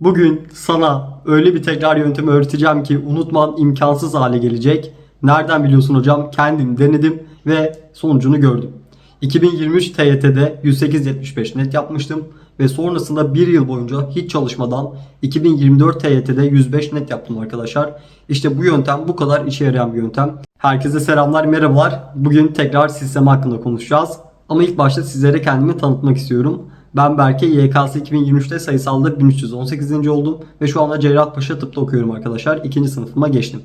Bugün sana öyle bir tekrar yöntemi öğreteceğim ki unutman imkansız hale gelecek. Nereden biliyorsun hocam? Kendim denedim ve sonucunu gördüm. 2023 TYT'de 108.75 net yapmıştım ve sonrasında bir yıl boyunca hiç çalışmadan 2024 TYT'de 105 net yaptım arkadaşlar. İşte bu yöntem bu kadar işe yarayan bir yöntem. Herkese selamlar, merhabalar. Bugün tekrar sistem hakkında konuşacağız. Ama ilk başta sizlere kendimi tanıtmak istiyorum. Ben Berke, YKS 2023'te sayısalda 1318. oldum ve şu anda Cerrahpaşa Tıp'ta okuyorum arkadaşlar. İkinci sınıfıma geçtim.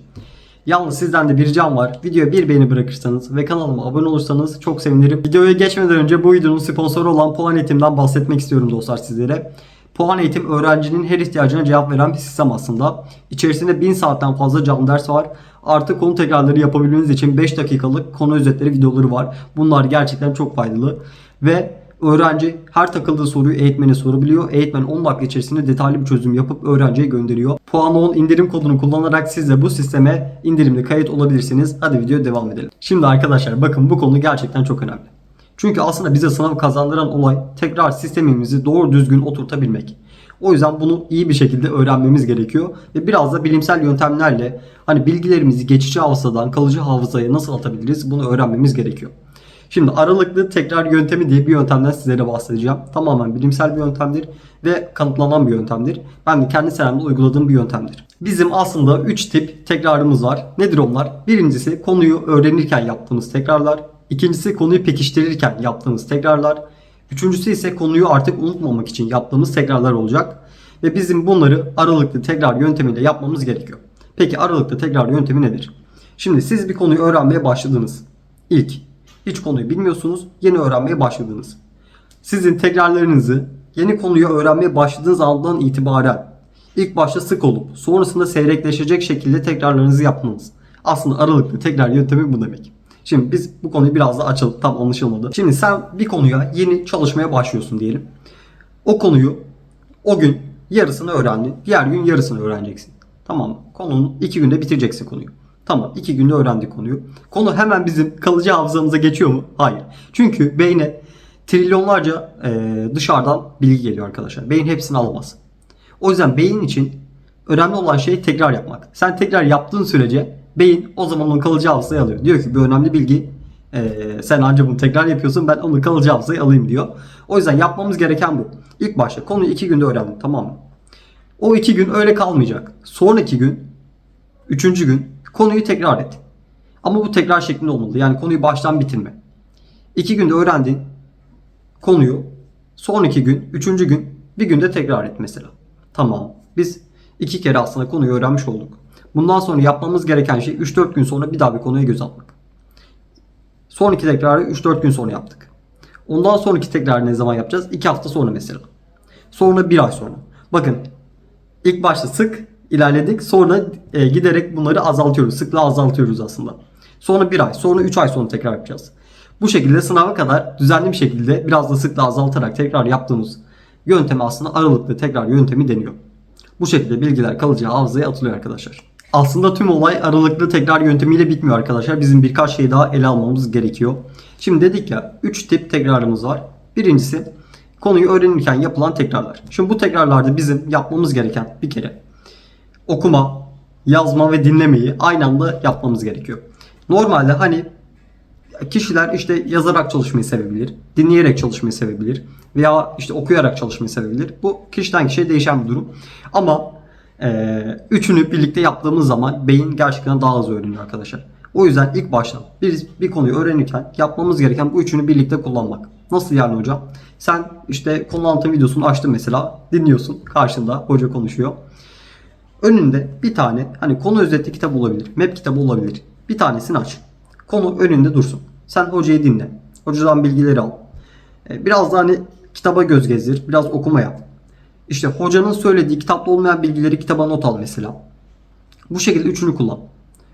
Yalnız sizden de bir ricam var. Videoya bir beğeni bırakırsanız ve kanalıma abone olursanız çok sevinirim. Videoya geçmeden önce bu videonun sponsoru olan Puan Eğitim'den bahsetmek istiyorum dostlar sizlere. Puan Eğitim öğrencinin her ihtiyacına cevap veren bir sistem aslında. İçerisinde 1000 saatten fazla canlı ders var. Artı konu tekrarları yapabilmeniz için 5 dakikalık konu özetleri videoları var. Bunlar gerçekten çok faydalı. Ve öğrenci her takıldığı soruyu eğitmene sorabiliyor. Eğitmen 10 dakika içerisinde detaylı bir çözüm yapıp öğrenciye gönderiyor. Puan 10 indirim kodunu kullanarak siz de bu sisteme indirimli kayıt olabilirsiniz. Hadi videoya devam edelim. Şimdi arkadaşlar bakın bu konu gerçekten çok önemli. Çünkü aslında bize sınav kazandıran olay tekrar sistemimizi doğru düzgün oturtabilmek. O yüzden bunu iyi bir şekilde öğrenmemiz gerekiyor ve biraz da bilimsel yöntemlerle hani bilgilerimizi geçici hafızadan kalıcı hafızaya nasıl atabiliriz bunu öğrenmemiz gerekiyor. Şimdi aralıklı tekrar yöntemi diye bir yöntemden sizlere bahsedeceğim. Tamamen bilimsel bir yöntemdir ve kanıtlanan bir yöntemdir. Ben de kendi senemde uyguladığım bir yöntemdir. Bizim aslında 3 tip tekrarımız var. Nedir onlar? Birincisi konuyu öğrenirken yaptığımız tekrarlar. İkincisi konuyu pekiştirirken yaptığımız tekrarlar. Üçüncüsü ise konuyu artık unutmamak için yaptığımız tekrarlar olacak. Ve bizim bunları aralıklı tekrar yöntemiyle yapmamız gerekiyor. Peki aralıklı tekrar yöntemi nedir? Şimdi siz bir konuyu öğrenmeye başladınız. İlk hiç konuyu bilmiyorsunuz, yeni öğrenmeye başladınız. Sizin tekrarlarınızı yeni konuyu öğrenmeye başladığınız andan itibaren ilk başta sık olup sonrasında seyrekleşecek şekilde tekrarlarınızı yapmanız. Aslında aralıklı tekrar yöntemi bu demek. Şimdi biz bu konuyu biraz da açalım tam anlaşılmadı. Şimdi sen bir konuya yeni çalışmaya başlıyorsun diyelim. O konuyu o gün yarısını öğrendin. Diğer gün yarısını öğreneceksin. Tamam mı? Konunun iki günde bitireceksin konuyu. Tamam iki günde öğrendik konuyu. Konu hemen bizim kalıcı hafızamıza geçiyor mu? Hayır. Çünkü beyne trilyonlarca e, dışarıdan bilgi geliyor arkadaşlar. Beyin hepsini alamaz. O yüzden beyin için önemli olan şey tekrar yapmak. Sen tekrar yaptığın sürece beyin o zaman onu kalıcı hafızaya alıyor. Diyor ki bu önemli bilgi e, sen ancak bunu tekrar yapıyorsun ben onu kalıcı hafızaya alayım diyor. O yüzden yapmamız gereken bu. İlk başta konuyu iki günde öğrendin tamam mı? O iki gün öyle kalmayacak. Sonraki gün, üçüncü gün konuyu tekrar et. Ama bu tekrar şeklinde olmalı. Yani konuyu baştan bitirme. İki günde öğrendin konuyu. Sonraki gün, üçüncü gün bir günde tekrar et mesela. Tamam. Biz iki kere aslında konuyu öğrenmiş olduk. Bundan sonra yapmamız gereken şey 3-4 gün sonra bir daha bir konuya göz atmak. Sonraki tekrarı 3-4 gün sonra yaptık. Ondan sonraki tekrar ne zaman yapacağız? 2 hafta sonra mesela. Sonra 1 ay sonra. Bakın ilk başta sık ilerledik. Sonra e, giderek bunları azaltıyoruz. Sıklığı azaltıyoruz aslında. Sonra 1 ay, sonra 3 ay sonra tekrar yapacağız. Bu şekilde sınava kadar düzenli bir şekilde biraz da sıklığı azaltarak tekrar yaptığımız yöntemi aslında aralıklı tekrar yöntemi deniyor. Bu şekilde bilgiler kalıcı hafızaya atılıyor arkadaşlar. Aslında tüm olay aralıklı tekrar yöntemiyle bitmiyor arkadaşlar. Bizim birkaç şey daha ele almamız gerekiyor. Şimdi dedik ya 3 tip tekrarımız var. Birincisi konuyu öğrenirken yapılan tekrarlar. Şimdi bu tekrarlarda bizim yapmamız gereken bir kere okuma, yazma ve dinlemeyi aynı anda yapmamız gerekiyor. Normalde hani kişiler işte yazarak çalışmayı sevebilir, dinleyerek çalışmayı sevebilir veya işte okuyarak çalışmayı sevebilir. Bu kişiden kişiye değişen bir durum. Ama e, üçünü birlikte yaptığımız zaman beyin gerçekten daha hızlı öğreniyor arkadaşlar. O yüzden ilk başta bir, bir konuyu öğrenirken yapmamız gereken bu üçünü birlikte kullanmak. Nasıl yani hocam? Sen işte konu anlatım videosunu açtın mesela dinliyorsun karşında hoca konuşuyor. Önünde bir tane hani konu özetli kitap olabilir, map kitabı olabilir. Bir tanesini aç. Konu önünde dursun. Sen hocayı dinle. Hocadan bilgileri al. E, Biraz da hani kitaba göz gezdir. Biraz okuma yap. İşte hocanın söylediği kitapta olmayan bilgileri kitaba not al mesela. Bu şekilde üçünü kullan.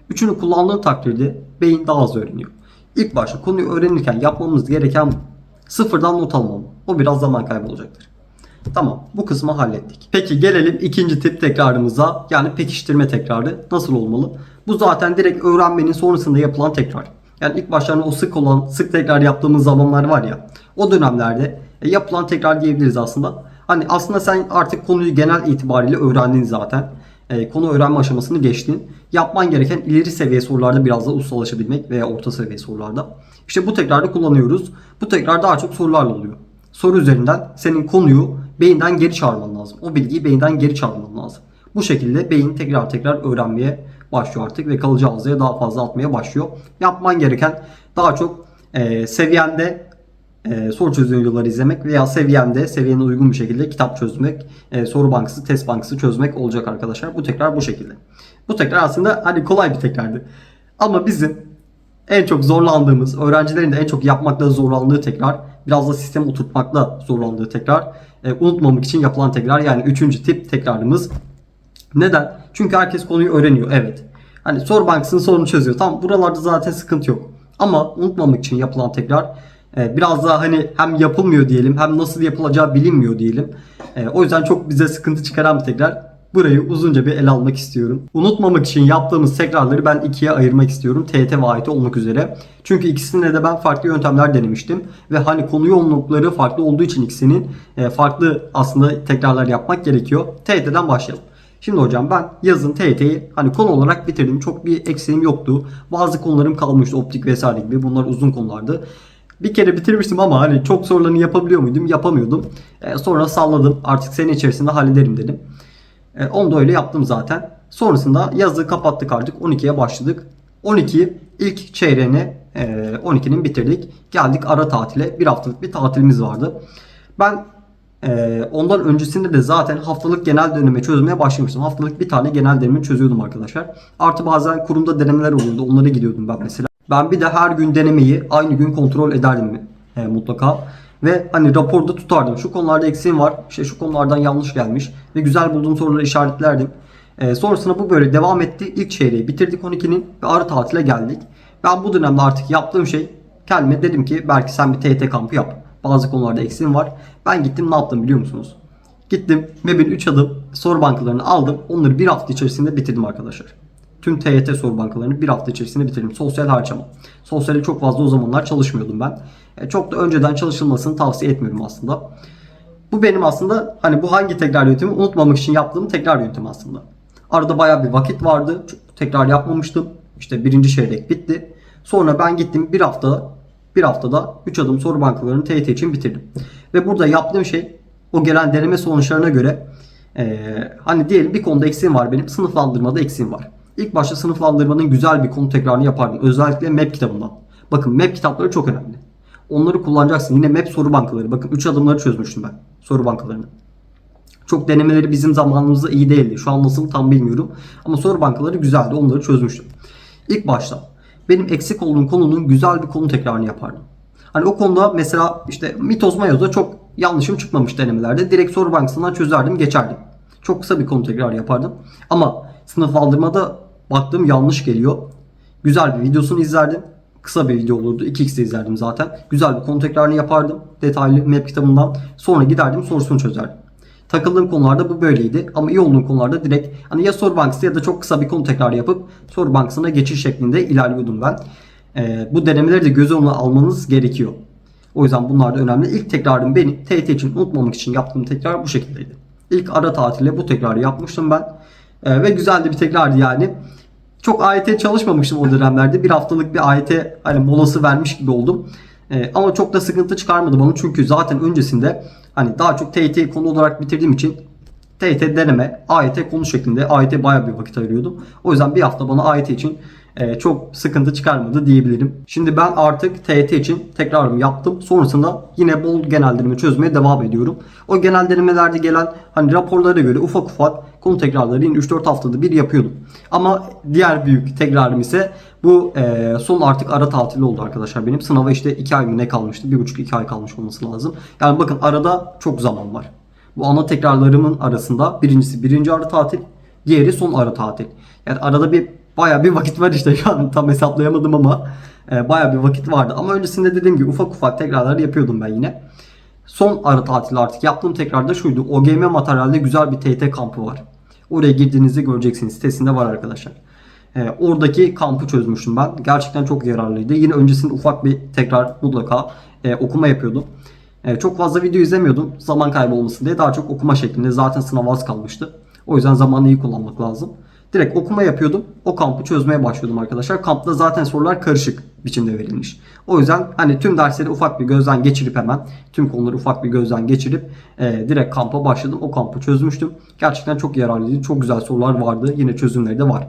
Üçünü kullandığın takdirde beyin daha hızlı öğreniyor. İlk başta konuyu öğrenirken yapmamız gereken sıfırdan not almam. O biraz zaman kaybı olacaktır. Tamam bu kısmı hallettik. Peki gelelim ikinci tip tekrarımıza yani pekiştirme tekrarı nasıl olmalı? Bu zaten direkt öğrenmenin sonrasında yapılan tekrar. Yani ilk başta hani o sık olan sık tekrar yaptığımız zamanlar var ya o dönemlerde e, yapılan tekrar diyebiliriz aslında. Hani aslında sen artık konuyu genel itibariyle öğrendin zaten. Ee, konu öğrenme aşamasını geçtin. Yapman gereken ileri seviye sorularda biraz da ustalaşabilmek veya orta seviye sorularda. İşte bu tekrarda kullanıyoruz. Bu tekrar daha çok sorularla oluyor. Soru üzerinden senin konuyu beyinden geri çağırman lazım. O bilgiyi beyinden geri çağırman lazım. Bu şekilde beyin tekrar tekrar öğrenmeye başlıyor artık ve kalıcı hafızaya daha fazla atmaya başlıyor. Yapman gereken daha çok e, seviyende e, soru çözüm izlemek veya seviyende seviyene uygun bir şekilde kitap çözmek, e, soru bankası, test bankası çözmek olacak arkadaşlar. Bu tekrar bu şekilde. Bu tekrar aslında hani kolay bir tekrardı. Ama bizim en çok zorlandığımız, öğrencilerin de en çok yapmakta zorlandığı tekrar, biraz da sistem oturtmakla zorlandığı tekrar, e, unutmamak için yapılan tekrar yani üçüncü tip tekrarımız. Neden? Çünkü herkes konuyu öğreniyor. Evet. Hani soru bankasının sorunu çözüyor. Tamam buralarda zaten sıkıntı yok. Ama unutmamak için yapılan tekrar e, biraz daha hani hem yapılmıyor diyelim hem nasıl yapılacağı bilinmiyor diyelim. E, o yüzden çok bize sıkıntı çıkaran bir tekrar. Burayı uzunca bir ele almak istiyorum. Unutmamak için yaptığımız tekrarları ben ikiye ayırmak istiyorum. TET ve AYT olmak üzere. Çünkü ikisinde de ben farklı yöntemler denemiştim. Ve hani konu yoğunlukları farklı olduğu için ikisinin e, farklı aslında tekrarlar yapmak gerekiyor. TET'den başlayalım. Şimdi hocam ben yazın TYT'yi hani konu olarak bitirdim. Çok bir eksiğim yoktu. Bazı konularım kalmıştı optik vesaire gibi. Bunlar uzun konulardı. Bir kere bitirmiştim ama hani çok sorularını yapabiliyor muydum? Yapamıyordum. E, sonra salladım. Artık sene içerisinde hallederim dedim. E, onu da öyle yaptım zaten. Sonrasında yazı kapattık artık. 12'ye başladık. 12 ilk çeyreğini e, 12'nin bitirdik. Geldik ara tatile. Bir haftalık bir tatilimiz vardı. Ben ee, ondan öncesinde de zaten haftalık genel döneme çözmeye başlamıştım. Haftalık bir tane genel deneme çözüyordum arkadaşlar. Artı bazen kurumda denemeler oluyordu. Onlara gidiyordum ben mesela. Ben bir de her gün denemeyi aynı gün kontrol ederdim e, mutlaka. Ve hani raporda tutardım. Şu konularda eksiğim var. İşte şu konulardan yanlış gelmiş. Ve güzel bulduğum soruları işaretlerdim. E, sonrasında bu böyle devam etti. İlk çeyreği bitirdik 12'nin ve ara tatile geldik. Ben bu dönemde artık yaptığım şey kendime dedim ki belki sen bir TT kampı yap. Bazı konularda eksiğim var. Ben gittim ne yaptım biliyor musunuz? Gittim MEB'in 3 adım soru bankalarını aldım. Onları bir hafta içerisinde bitirdim arkadaşlar. Tüm TYT soru bankalarını bir hafta içerisinde bitirdim. Sosyal harcama. Sosyale çok fazla o zamanlar çalışmıyordum ben. E, çok da önceden çalışılmasını tavsiye etmiyorum aslında. Bu benim aslında hani bu hangi tekrar yöntemi unutmamak için yaptığım tekrar yöntemi aslında. Arada baya bir vakit vardı. Tekrar yapmamıştım. İşte birinci çeyrek bitti. Sonra ben gittim bir hafta bir haftada 3 adım soru bankalarını TYT için bitirdim. Ve burada yaptığım şey o gelen deneme sonuçlarına göre e, hani diyelim bir konuda eksiğim var benim sınıflandırmada eksiğim var. İlk başta sınıflandırmanın güzel bir konu tekrarını yapardım. Özellikle MEP kitabından. Bakın MEP kitapları çok önemli. Onları kullanacaksın. Yine MEP soru bankaları. Bakın 3 adımları çözmüştüm ben. Soru bankalarını. Çok denemeleri bizim zamanımızda iyi değildi. Şu an nasıl tam bilmiyorum. Ama soru bankaları güzeldi. Onları çözmüştüm. İlk başta benim eksik olduğum konunun güzel bir konu tekrarını yapardım. Hani o konuda mesela işte mitoz mayozda çok yanlışım çıkmamış denemelerde. Direkt soru bankasından çözerdim geçerdim. Çok kısa bir konu tekrar yapardım. Ama sınıflandırmada baktığım yanlış geliyor. Güzel bir videosunu izlerdim. Kısa bir video olurdu. 2x'de izlerdim zaten. Güzel bir konu tekrarını yapardım. Detaylı map kitabından. Sonra giderdim sorusunu çözerdim. Takıldığım konularda bu böyleydi. Ama iyi olduğum konularda direkt hani ya soru bankası ya da çok kısa bir konu tekrar yapıp soru bankasına geçiş şeklinde ilerliyordum ben. Ee, bu denemeleri de göz önüne almanız gerekiyor. O yüzden bunlar da önemli. İlk tekrarım benim TYT için unutmamak için yaptığım tekrar bu şekildeydi. İlk ara tatile bu tekrarı yapmıştım ben. Ee, ve güzel de bir tekrardı yani. Çok AYT çalışmamıştım o dönemlerde. Bir haftalık bir AYT hani molası vermiş gibi oldum. Ee, ama çok da sıkıntı çıkarmadı bana çünkü zaten öncesinde hani daha çok TYT konu olarak bitirdiğim için TYT deneme, AYT konu şeklinde AYT bayağı bir vakit ayırıyordum. O yüzden bir hafta bana AYT için e, çok sıkıntı çıkarmadı diyebilirim. Şimdi ben artık TYT için tekrarımı yaptım. Sonrasında yine bol genel deneme çözmeye devam ediyorum. O genel denemelerde gelen hani raporlara göre ufak ufak konu tekrarları yine 3-4 haftada bir yapıyordum. Ama diğer büyük tekrarım ise bu e, son artık ara tatili oldu arkadaşlar benim. Sınava işte 2 ay mı ne kalmıştı? 1,5-2 ay kalmış olması lazım. Yani bakın arada çok zaman var. Bu ana tekrarlarımın arasında birincisi birinci ara tatil, diğeri son ara tatil. Yani arada bir baya bir vakit var işte şu an tam hesaplayamadım ama e, baya bir vakit vardı. Ama öncesinde dediğim gibi ufak ufak tekrarlar yapıyordum ben yine. Son ara tatil artık yaptığım tekrarda şuydu. OGM materyalde güzel bir TT kampı var. Oraya girdiğinizde göreceksiniz. Sitesinde var arkadaşlar. E, oradaki kampı çözmüştüm ben. Gerçekten çok yararlıydı. Yine öncesinde ufak bir tekrar mutlaka e, okuma yapıyordum. E, çok fazla video izlemiyordum. Zaman kaybı olmasın diye daha çok okuma şeklinde. Zaten sınav az kalmıştı. O yüzden zamanı iyi kullanmak lazım. Direkt okuma yapıyordum. O kampı çözmeye başlıyordum arkadaşlar. Kampta zaten sorular karışık biçimde verilmiş. O yüzden hani tüm dersleri ufak bir gözden geçirip hemen tüm konuları ufak bir gözden geçirip e, direkt kampa başladım. O kampı çözmüştüm. Gerçekten çok yararlıydı. Çok güzel sorular vardı. Yine çözümleri de var.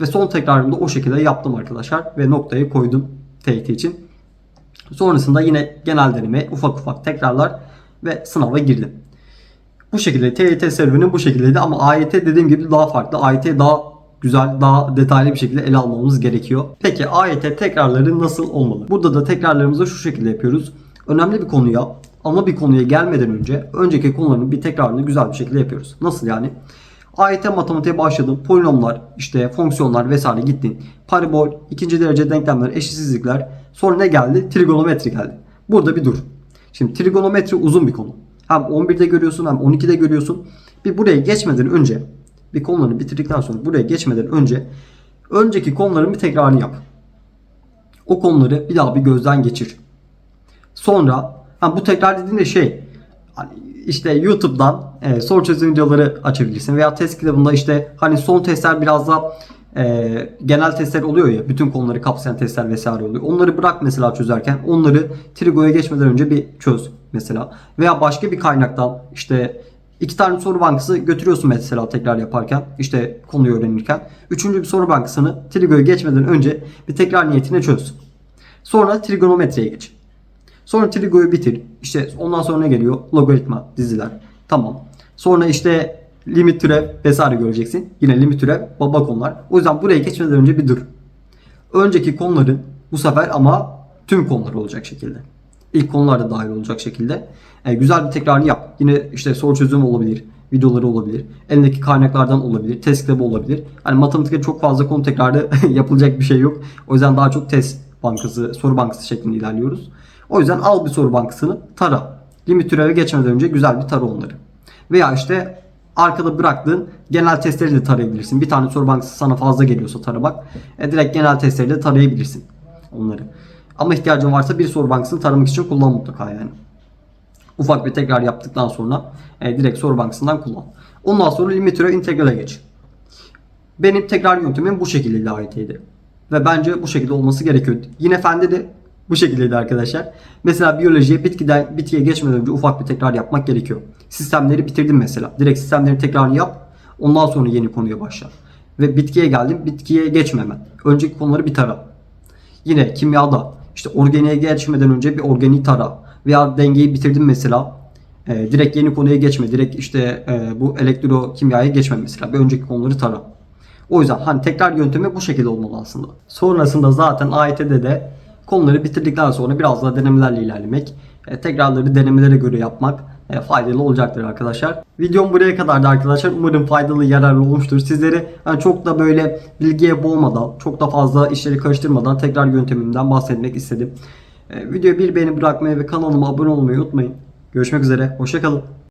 Ve son tekrarımda o şekilde yaptım arkadaşlar. Ve noktayı koydum TYT için. Sonrasında yine genel deneme ufak ufak tekrarlar ve sınava girdim. Bu şekilde TYT serüveni bu şekildeydi ama AYT dediğim gibi daha farklı. AYT daha güzel, daha detaylı bir şekilde ele almamız gerekiyor. Peki AYT tekrarları nasıl olmalı? Burada da tekrarlarımızı şu şekilde yapıyoruz. Önemli bir konuya ama bir konuya gelmeden önce önceki konuların bir tekrarını güzel bir şekilde yapıyoruz. Nasıl yani? AYT matematiğe başladım. Polinomlar, işte fonksiyonlar vesaire gittin. Parabol, ikinci derece denklemler, eşitsizlikler. Sonra ne geldi? Trigonometri geldi. Burada bir dur. Şimdi trigonometri uzun bir konu. Hem 11'de görüyorsun hem 12'de görüyorsun. Bir buraya geçmeden önce bir konuları bitirdikten sonra buraya geçmeden önce önceki konuların bir tekrarını yap. O konuları bir daha bir gözden geçir. Sonra ha bu tekrar dediğin de şey hani işte YouTube'dan e, soru çözüm videoları açabilirsin veya test kitabında işte hani son testler biraz da e, genel testler oluyor ya bütün konuları kapsayan testler vesaire oluyor. Onları bırak mesela çözerken onları Trigo'ya geçmeden önce bir çöz mesela veya başka bir kaynaktan işte iki tane soru bankası götürüyorsun mesela tekrar yaparken işte konuyu öğrenirken. Üçüncü bir soru bankasını Trigo'ya geçmeden önce bir tekrar niyetine çöz. Sonra trigonometriye geç. Sonra trigoyu bitir. İşte ondan sonra ne geliyor? Logaritma, diziler. Tamam. Sonra işte limit türev vesaire göreceksin. Yine limit türev baba konular. O yüzden buraya geçmeden önce bir dur. Önceki konuların bu sefer ama tüm konular olacak şekilde. İlk konular da dahil olacak şekilde. E, güzel bir tekrarını yap. Yine işte soru çözümü olabilir. Videoları olabilir. Elindeki kaynaklardan olabilir. Test kitabı olabilir. Hani matematikte çok fazla konu tekrarı yapılacak bir şey yok. O yüzden daha çok test bankası, soru bankası şeklinde ilerliyoruz. O yüzden al bir soru bankasını tara. Limit türeve geçmeden önce güzel bir tara onları. Veya işte arkada bıraktığın genel testleri de tarayabilirsin. Bir tane soru bankası sana fazla geliyorsa taramak. E, direkt genel testleri de tarayabilirsin onları. Ama ihtiyacın varsa bir soru bankasını taramak için kullan mutlaka yani. Ufak bir tekrar yaptıktan sonra e, direkt soru bankasından kullan. Ondan sonra limit türev integrale geç. Benim tekrar yöntemim bu şekilde AYT'ydi. Ve bence bu şekilde olması gerekiyor. Yine fende de bu şekildeydi arkadaşlar. Mesela biyolojiye bitkiden bitkiye geçmeden önce ufak bir tekrar yapmak gerekiyor. Sistemleri bitirdim mesela. Direkt sistemlerin tekrarını yap. Ondan sonra yeni konuya başla. Ve bitkiye geldim. Bitkiye geçmemen. Önceki konuları bir tara. Yine kimyada işte organiğe geçmeden önce bir organiği tara. Veya dengeyi bitirdim mesela. E, direkt yeni konuya geçme. Direkt işte e, bu elektrokimyaya geçme mesela. Bir önceki konuları tara. O yüzden hani tekrar yöntemi bu şekilde olmalı aslında. Sonrasında zaten AYT'de de konuları bitirdikten sonra biraz daha denemelerle ilerlemek, e, tekrarları denemelere göre yapmak e, faydalı olacaktır arkadaşlar. Videom buraya kadardı arkadaşlar. Umarım faydalı, yararlı olmuştur. Sizleri hani çok da böyle bilgiye boğmadan, çok da fazla işleri karıştırmadan tekrar yöntemimden bahsetmek istedim. E, videoya bir beğeni bırakmayı ve kanalıma abone olmayı unutmayın. Görüşmek üzere, hoşçakalın.